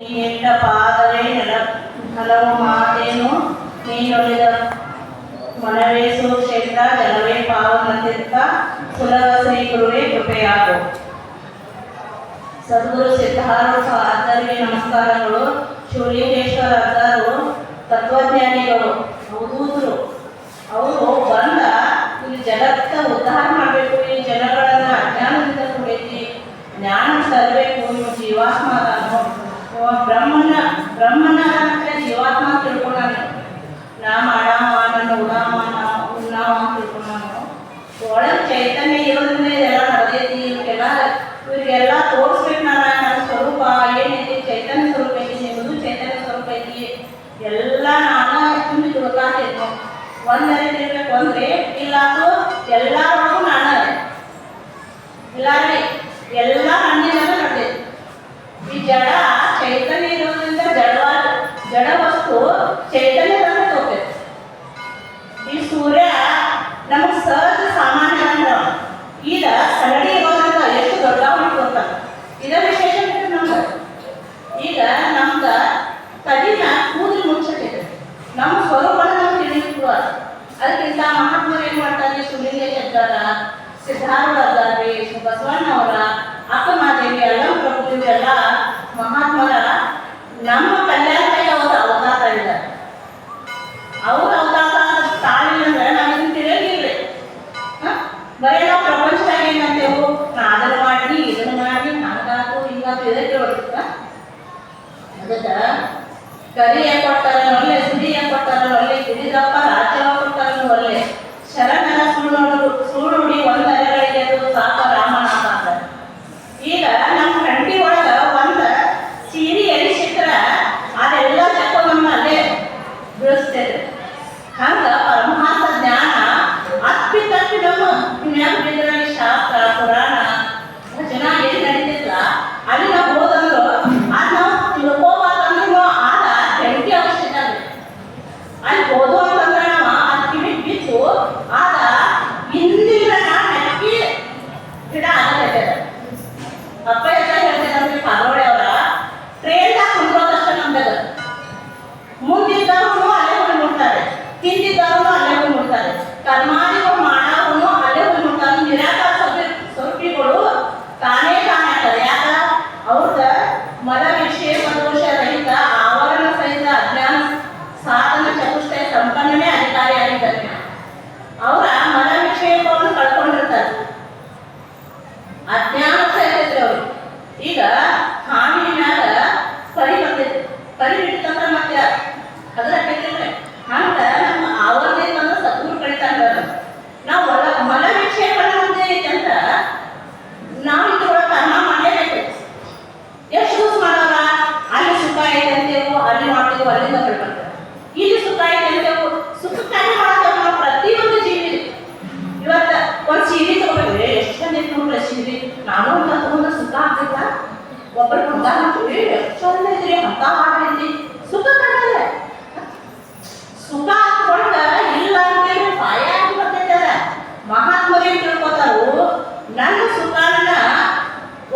ನೀ ಎಂಡ ಪಾದವೇ ನೆಲ ಹಲವು ಮಾತೇನು? ನೀನೊಲಿದ ಮನವೇಸು ಕ್ಷೇತ್ರ ಜನವೇ ಪಾವನತಿರ್ತ ಸುಲಭ ಶ್ರೀ ಗುರುವೇ ಕೃಪೆಯಾಗು. ಸದ್ಗುರು ಸಿದ್ಧಾರೂಢ ನಮಸ್ಕಾರಗಳು. ಶಿವಲಿಂಗೇಶ್ವರ ಅದ್ದರು ತತ್ವಜ್ಞಾನಿಗಳು ಹೌದೂದ್ರು ಅವರು ಬಂದ, ಇಲ್ಲಿ ಜಗತ್ತ ಉದ್ಧಾರ ಮಾಡಬೇಕು, ಈ ಜನಗಳನ್ನ ಅಜ್ಞಾನದಿಂದ ಕುಡಿತಿ ಜ್ಞಾನ ತರಬೇಕು ಇವು ఈ జడ చైతన్య జడ జడ వస్తువు preparador ನಾನು ತಗೊಂಡು ಸುಖ ಆಗ್ತಿಲ್ಲ ಒಬ್ಬರು ಹಂಗ ಸುಖ ಕಾಣಲ್ಲ ಸುಖ ಹಾಕೊಂಡ ಇಲ್ಲ ಅಂತೇಳಿ ಪಾಯ ಬರ್ತೈತದ ಮಹಾತ್ಮರೇನ್ ತಿಳ್ಕೊತಾರು, ನನ್ನ ಸುಖಾನ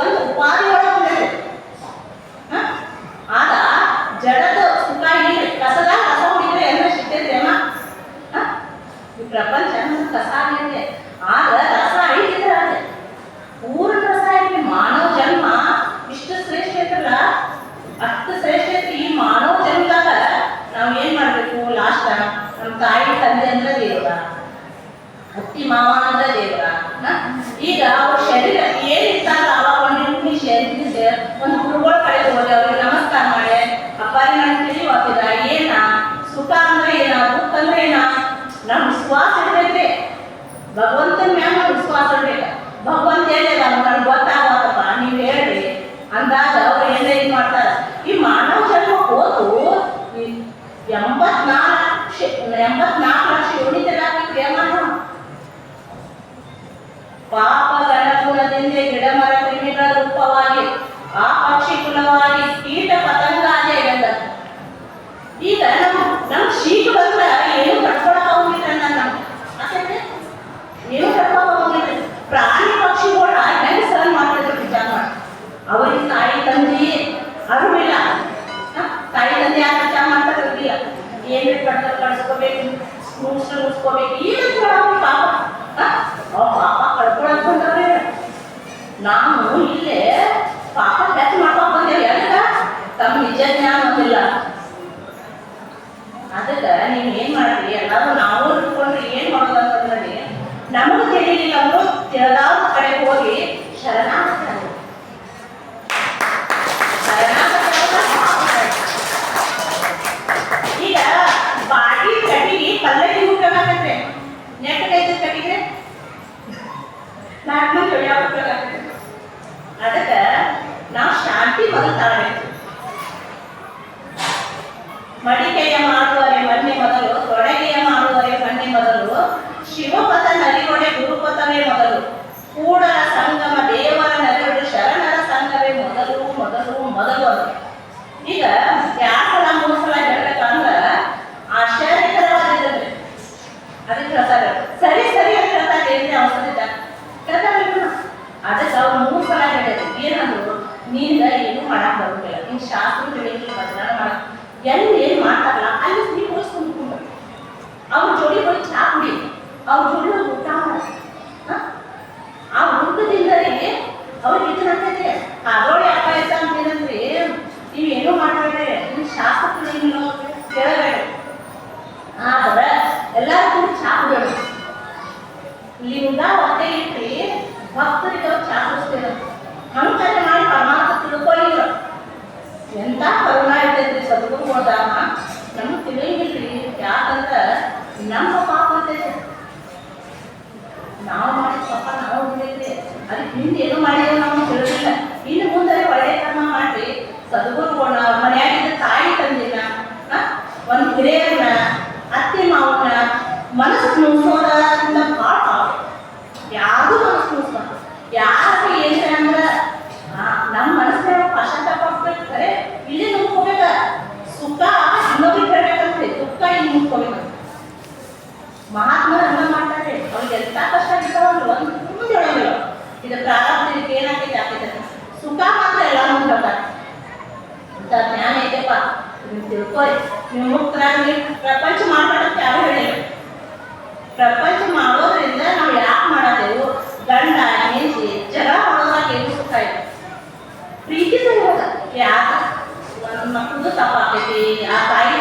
ಒಂದು ಉಪಾಧಿ ಒಳಗೆ ಆಗ ಜಡದ ಸುಖ ಇಲ್ಲಿ ಕಸದ ಕಸ ಹೊಡಿದ್ರೆ ಎಲ್ಲ ಸಿಗ್ತೈತೆ ಅಮ್ಮ. ಈ ಪ್ರಪಂಚ ಕಸ ಆಗಿದೆ ಆಗ ರಸ ಐತಿ কমে ಹಿಂದೆ ಏನು ಮಾಡಿದ್ರು ನಾವು ತಿಳಿದಿಲ್ಲ ಇನ್ನು ಮುಂದೆ ಒಳ್ಳೆತನ ಮಾಡ್ರಿ. ಸದ್ಗುರುಗಳ ಮನೆಯಾಗಿದ್ದ ತಾಯಿ ತಂದಿನ ಒಂದು ಹಿರಿಯರನ್ನ, ಅತ್ತೆ ಮಾವನ ಮನಸ್ಸು ನುಗ್ಸೋದ್ರಿಂದ ಭಾಳ ಯಾವುದು ಮನಸ್ಸು ನುಗ್ಸ್ಬಾರ್ದು ಯಾರು ಏನು ಅಂದ್ರೆ ನಮ್ಮ ಮನಸ್ಸಿನ ಪಶ್ಚಾತ್ತಾಪ ಆಗ್ಬೇಕಾದ್ರೆ ಇಲ್ಲಿ ನುಗ್ಕೋಬೇಕ ಸುಖ, ಇನ್ನೊಬ್ರಿಗೆ ಬರಬೇಕಂತೆ ದುಃಖ ಇಲ್ಲಿ ನುಗ್ಕೋಬೇಕಂತ ಮಹಾತ್ಮರು ಹಂಗ ಮಾಡ್ತಾರೆ. ಅವ್ರಿಗೆ ಎಂತ ಕಷ್ಟ ಆಗಿರ್ತಾರೆ ಇದು ಪ್ರಾರಂಭದಲ್ಲಿ ಏನಾಗ್ತೈತೆ ಆಗ್ತೈತೆ ಸುಖ ಮಾತ್ರ ಎಲ್ಲ ಮುಂದೆ ಅಂತ ಜ್ಞಾನ ಐತೆಪ್ಪ ನೀವು ತಿಳ್ಕೊರಿ ನೀವು ಮುಕ್ತರಾಗಿ ಪ್ರಪಂಚ ಮಾಡ್ಬೇಡಂತ ಯಾರು ಹೇಳಿಲ್ಲ. ಪ್ರಪಂಚ ಮಾಡೋದ್ರಿಂದ ನಾವು ಯಾಕೆ ಮಾಡತ್ತೇವು ಗಂಡ, ಹೆಂಡತಿ, ಜಗಳ ಮಾಡೋದ್ರಾಗ ಏನು ಸುಖ ಇಲ್ಲ. ಪ್ರೀತಿ ಸರಿ ಹೋಗ ಯಾಕ? ನನ್ನ ಮಕ್ಕಳು ತಪ್ಪಾಗ್ತೈತಿ, ಆ ತಾಯಿ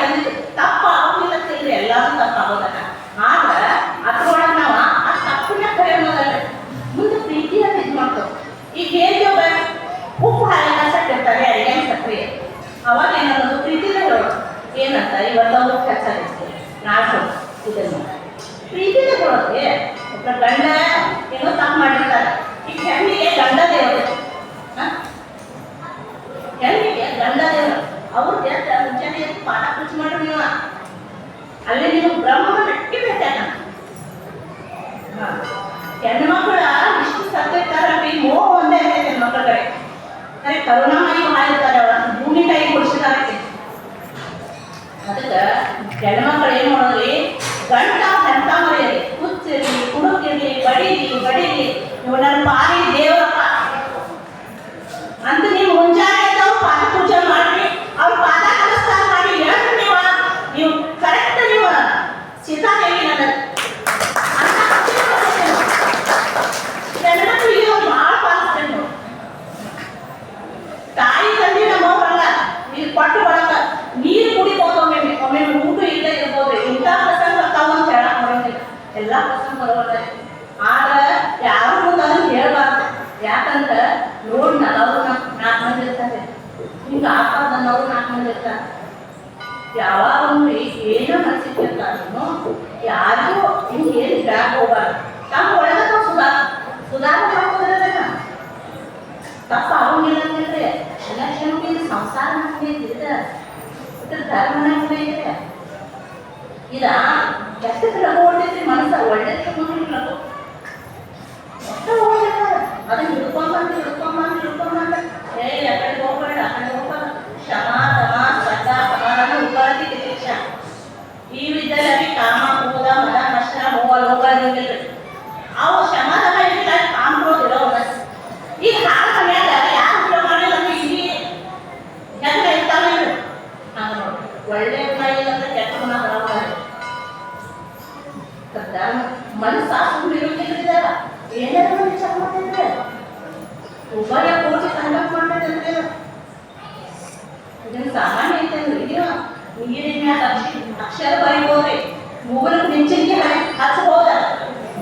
ಹಚ್ಚಬೋದ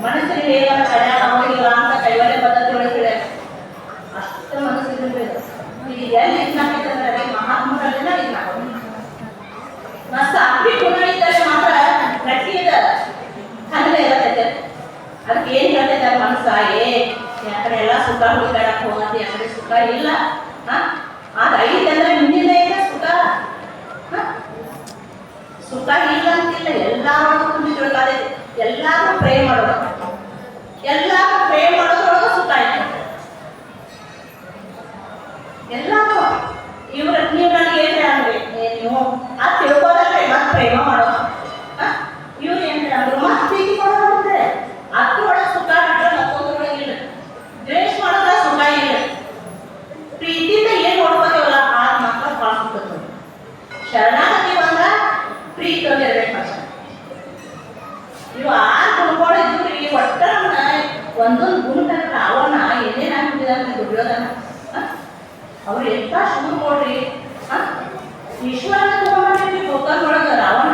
ಮನಸ್ಸಿಗೆ ಏನಾರ ಕಲ್ಯಾಣ ಆಗಿಲ್ಲ ಅಂತ ಕೈವಲೆ ಪದ್ಧತಿ ಒಳಗೆ ಅಷ್ಟು ಮನಸ್ಸಿಗೆ ಈಗ ಎಲ್ಲಿ ಇದ್ನಾಕೈತಂದ್ರೆ ಮಹಾತ್ಮರಲ್ಲಿನ ಸಾತ್ವಿ ಗುಣ ಇದ್ದರೆ ಮಾತ್ರ ಗಟ್ಟಿದ ಹಂಗೆ ಇರತೈತೆ. ಅದಕ್ಕೆ ಏನ್ ಹೇಳ್ತೈತೆ? ಮನಸ್ಸ? ಏ ಯಾಕಡೆ ಎಲ್ಲ ಸುಖ ಹುಡುಕಾಡಕ್ ಹೋಗತ್ತೆ ಯಾಕಡೆ ಸುಖ ಇಲ್ಲ. ಅದ್ ಐತಂದ್ರೆ ಹಿಂದಿನ ಇದೆ ಸುಖ. ಸುಖ ಇಲ್ಲ ಅಂತಿಲ್ಲ ಎಲ್ಲಾರು ತುಂಬಿ ತಿಳ್ಕಾದೈತಿ ಎಲ್ಲಾರು ಪ್ರೇ ಮಾಡೋದು. ಎಲ್ಲಾರು ಪ್ರೇ ಮಾಡೋದ್ರೊಳಗ ಸುಖ ಐತೆ ಎಲ್ಲಾರು ಇವ್ರ ನೀವು ನನಗೆ ಏನ್ ಅಂದ್ರೆ ನೀವು ಆ ತಿಳ್ಕೋದಲ್ರಿ ಮತ್ತೆ ಪ್ರೇಮ ಮಾಡೋದು ಇವ್ರು ಏನ್ ಅಂದ್ರು ಮತ್ತೆ ಪ್ರೀತಿ ಮಾಡೋದಂದ್ರೆ ಅದ್ರೊಳಗೆ ಸುಖ ಬಿಟ್ರೆ ಮತ್ತೊಂದ್ರೊಳಗೆ ಇಲ್ಲ ದ್ವೇಷ ಮಾಡಿದ್ರೆ ಸುಖ ಇಲ್ಲ ಪ್ರೀತಿಯಿಂದ ಏನ್ ನೋಡ್ಕೋತೀವಲ್ಲ ಆದ್ ಮಾತ್ರ ಭಾಳ ಸುಖ ಶರಣಾಗತಿ ಬಂದ್ರ ಪ್ರೀತಿ ಅಂತ ಇರ್ಬೇಕು ಮನುಷ್ಯ ಇವು ಆರು ಗುಣಗಳು ಇದ್ದು ಈ ಒಟ್ಟ ನಮ್ಮನ್ನ ಒಂದೊಂದು ಗುಣದಾಗ ಅವನ್ನ ಆಗ್ಬಿಟ್ಟಿದಾರೆ ದುರ್ಯೋಧನ? ಅವ್ರು ಎಂತ ಶೂರ್ ಕೊಡ್ರಿ? ಈಶ್ವರನ ತಗೊಂಡ್ರಿ ಗೋಕರ್ಣ ಒಳಗ ರಾವಣ.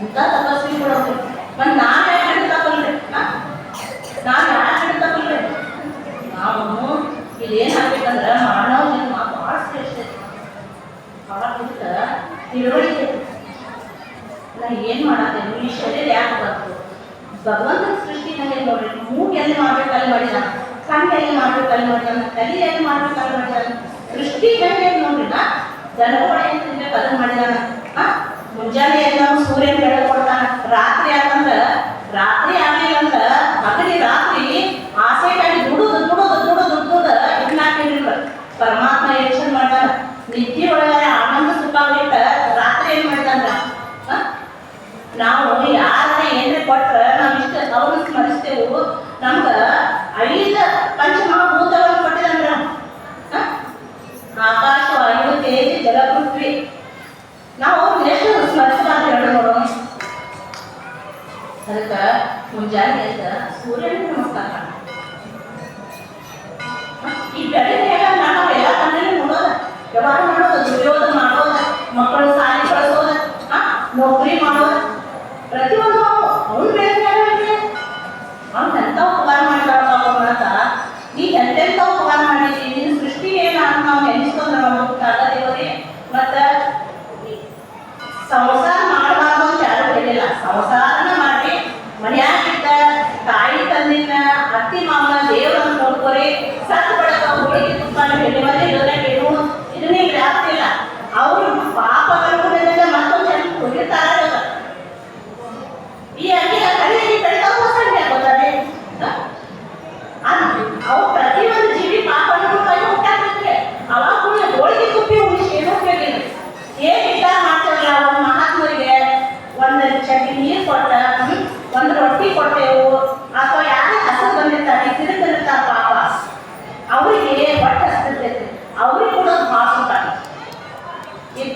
ಅಂತ ತಪಸ್ವಿ ಕೊಡೋದು ಮತ್ ನಾನು ಯಾಕೆ ಹಿಡಿದು ತಗೊಳ್ರಿ ನಾವ್ ಯಾಕೆ ಹಿಡಿದು ತಗೊಳ್ರಿ ನಾವು ಇದೇನ್ ಆಗ್ಬೇಕಂದ್ರ ಮಾನವ ಜನ್ಮ ಭಾಳ ಶ್ರೇಷ್ಠ. ಕುರಿತ ತಿಳುವಳಿಕೆ. ನಾ ಏನ್ ಮಾಡತ್ತೇನೆ ಈ ಶರೀರ ಯಾಕೆ ಬಂತು? ಭಗವಂತನ ಸೃಷ್ಟಿ ನನಗೆ ನೋಡ್ರಿ. ಮೂಗ್ ಎಲ್ಲಿ ಮಾಡ್ಬೇಕು ಅಲ್ಲಿ ಎಲ್ಲಿ ಮಾಡ್ಬೇಕು ಅಲ್ಲಿ ಮಾಡಿದ ತಲೆ ಎಲ್ಲಿ ಮಾಡ್ಬೇಕು ಅಲ್ಲಿ ಮಾಡಿದ ಸೃಷ್ಟಿ ಹೆಂಗೆ ನೋಡ್ರಿ ನಾ ಅಂತ ಏನ್ ತಿನ್ಬೇಕು ಅದನ್ನ ಮಾಡಿದಾನ ಮುಂಜಾನೆ ಎಲ್ಲ ಸೂರ್ಯನ ಬೆಳಕು ಕೊಡ್ತಾನ. ರಾತ್ರಿ ಆತಂದ್ರ ರಾತ್ರಿ ಆಗ್ಲಿಲ್ಲ ಮುಂಜಾನೆ ಎದ್ದ ಸೂರ್ಯನಿಗೆ ನಮಸ್ಕಾರ? ಈ ಬೆಳಿಗ್ಗೆ ನಾವು ಎಲ್ಲ ನೋಡೋದ ವ್ಯವಹಾರ ಮಾಡೋದು ದುರ್ಯೋಧನ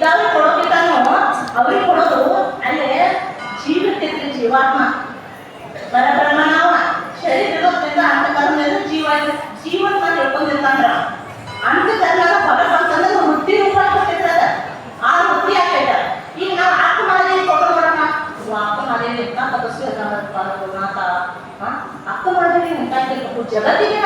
ಇದ್ದವ್ರಿಗೆ ಕೊಡೋಕ್ಕಿಂತಾನು ಅವ್ರಿಗೆ ಕೊಡೋದು ಅಲ್ಲೇ ಜೀವಿರ್ತೈತಿ ಜೀವಾತ್ಮ. ಪರಬ್ರಹ್ಮ ನಾವು ಶರೀರ ಇರೋದ್ರಿಂದ ಅಂತಕರ್ಮ ಜೀವ ಜೀವನ ತಿಳ್ಕೊಂಡಿರ್ತಾನ್ರ ಅಂತಕರ್ಮ ಹೊರ ಬಂತಂದ್ರೆ ವೃತ್ತಿ ರೂಪ ಕೊಟ್ಟಿರ್ತದ ಆ ವೃತ್ತಿ ಆಗ್ತೈತ. ಈಗ ನಾವು ಆತ್ಮಮಾದೇವಿ ಕೊಟ್ಟು ಬರೋಣ ಆತ್ಮಮಾದೇವಿ ಅಂತ ತಪಸ್ವಿ ಅದಾಳಪ್ಪ ಗುರುನಾಥ ಆತ್ಮಮಾದೇವಿ ಉಂಟಾಗಿರ್ಬೇಕು ಜಗತ್ತಿಗೆ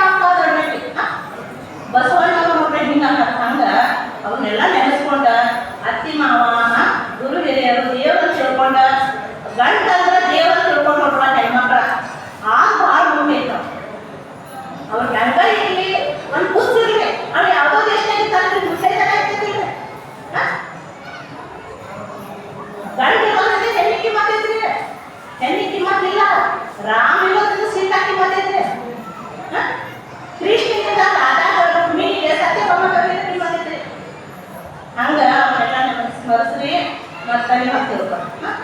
ಮತ್ತ ನೀವು ತಿಳ್ಕೊಂಡು ಹ?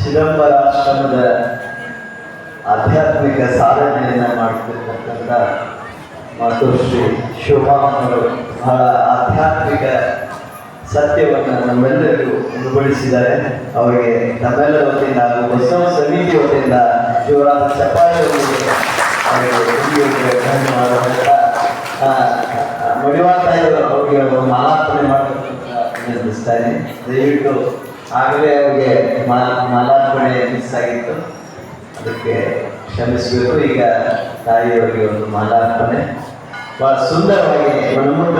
ಚಿದಂಬರಾಶ್ರಮದ ಆಧ್ಯಾತ್ಮಿಕ ಸಾಧನೆಯನ್ನ ಮಾಡ್ತಿರ್ತಕ್ಕಂಥ ಮಾತುಶ್ರೀ ಶೋಭಾಮನವರು ಬಹಳ ಆಧ್ಯಾತ್ಮಿಕ ಸತ್ಯವನ್ನು ನಮ್ಮೆಲ್ಲರಿಗೂ ಅನುಭವಿಸಿದ್ದಾರೆ ಅವರಿಗೆ ತಮ್ಮೆಲ್ಲ ವತಿಯಿಂದ ಬಸವ ಸಮಿತಿ ವತಿಯಿಂದ ತುಂಬಿ ಧನ್ಯವಾದ ಮಡಿವಾತಾಯಿಯವರು ಅವರಿಗೆ ಒಂದು ಮಾಲಾರ್ಪಣೆ ಮಾಡಬೇಕಂತ ದಯವಿಟ್ಟು ಆಗಲೇ ಅವರಿಗೆ ಮಾಲ, ಮಾಲಾರ್ಪಣೆ ಮಿಸ್ ಆಗಿತ್ತು ಅದಕ್ಕೆ ಕ್ಷಮಿಸಬೇಕು. ಈಗ ತಾಯಿಯವರಿಗೆ ಒಂದು ಮಾಲಾರ್ಪಣೆ. ಬಹಳ ಸುಂದರವಾಗಿ ಮನಮುಟ್ಟು